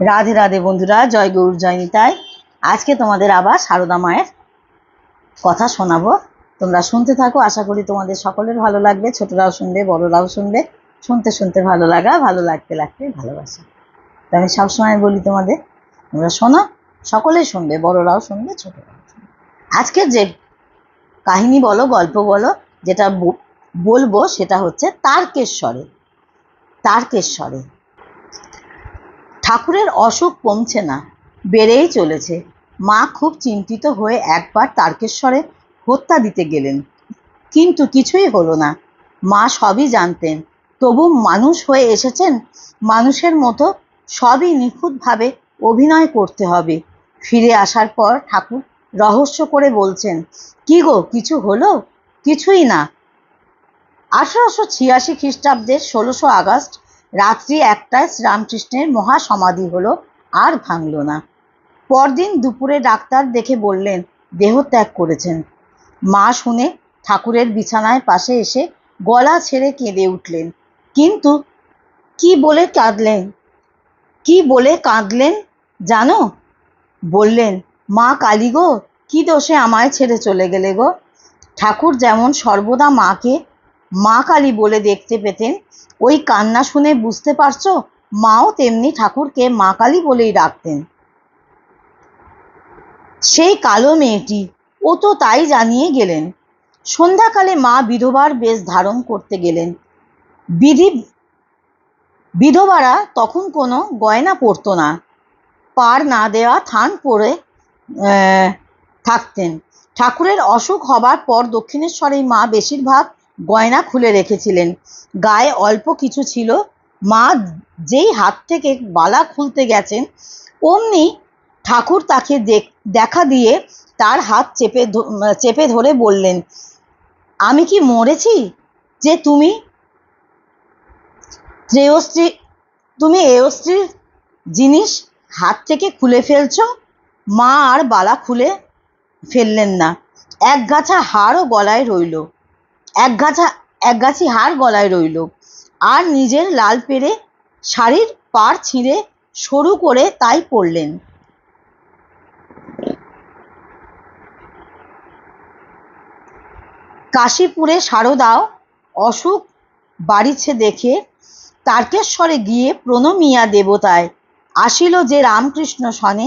রাধে রাধে বন্ধুরা, জয় গৌর, জয় নিতাই। আজকে তোমাদের আবার সারদা মায়ের কথা শোনাবো। তোমরা শুনতে থাকো, আশা করি তোমাদের সকলের ভালো লাগবে, ছোটরাও শুনবে, বড়রাও শুনবে। শুনতে শুনতে ভালো লাগা, ভালো লাগতে লাগতে ভালোবাসা। তো আমি সবসময় বলি তোমাদের, তোমরা শোনো, সকলেই শুনবে, বড়রাও শুনবে, ছোটরাও শুনবে। আজকে যে কাহিনী বলো, গল্প বলো, যেটা বলব সেটা হচ্ছে তারকেশ্বরে। তারকেশ্বরে। ঠাকুরের অসুখ কমছে না, বেড়েই চলেছে। মা খুব চিন্তিত হয়ে একবার তারকেশ্বরে হত্যা দিতে গেলেন। কিন্তু কিছুই হলো না। মা সবই জানতেন, তবু মানুষ হয়ে এসেছেন, মানুষের মতো সবই নিখুঁতভাবে অভিনয় করতে হবে। ফিরে আসার পর ঠাকুর রহস্য করে বলছেন, কি গো, কিছু হলো? কিছুই না। আঠারোশো ছিয়াশি খ্রিস্টাব্দের ষোলোশো আগস্ট রাত্রি একটায় শ্রীরামকৃষ্ণের মহাসমাধি হলো, আর ভাঙল না। পরদিন দুপুরে ডাক্তার দেখে বললেন দেহত্যাগ করেছেন। মা শুনে ঠাকুরের বিছানায় পাশে এসে গলা ছেড়ে কেঁদে উঠলেন। কিন্তু কি বলে কাঁদলেন? কি বলে কাঁদলেন জানো? বললেন, মা কালী গো কি দোষে আমায় ছেড়ে চলে গেলে গো? ঠাকুর যেমন সর্বদা মাকে মা কালী বলে দেখতে পেতেন। ওই কান্না শুনে বুঝতে পারছ? মাও তেমনি ঠাকুরকে মা কালী বলেই ডাকতেন। সেই কালো মেয়েটি, ও তো তাই জানিয়ে গেলেন। সন্ধ্যাকালে মা বিধবার বেশ ধারণ করতে গেলেন। বিধি, বিধবারা তখন কোনো গয়না পরতো না। পার না দেওয়া থান পরে থাকতেন। ঠাকুরের অসুখ হবার পর দক্ষিণেশ্বরেই মা বেশিরভাগ গয়না খুলে রেখেছিলেন। গায়ে অল্প কিছু ছিল। মা যেই হাত থেকে বালা খুলতে গেছেন, অমনি ঠাকুর তাকে দেখ- দিয়ে তার হাত চেপে চেপে ধরে বললেন, আমি কি মরেছি? যে তুমি শ্রেয়স্ত্রী তুমি এয়স্ত্রীর জিনিস হাত থেকে খুলে ফেলছো? মা আর বালা খুলে ফেললেন না। এক গাছা হাড়ও গলায় রইল। এক গাছা হার গলায় রইল। আর নিজের লাল পেরে শাড়ির পাড় ছিঁড়ে সরু করে তাই পরলেন কাশীপুরে সারদাও অসুখ বাড়িছে দেখে তারকেশ্বরে গিয়ে প্রণমিয়া দেবতায় আসিল যে রামকৃষ্ণ সনে।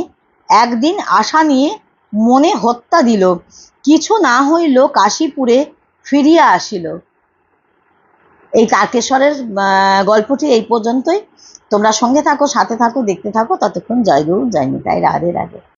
একদিন আশা নিয়ে মনে হত্যা দিল। কিছু না হইল কাশীপুরে ফিরিয়া আসিল। এই তারকেশ্বরের গল্পটি এই পর্যন্তই। তোমরা সঙ্গে থাকো, সাথে থাকো, দেখতে থাকো। ততক্ষণ জয় গুরু জয় নিতাই রাধে রাধে।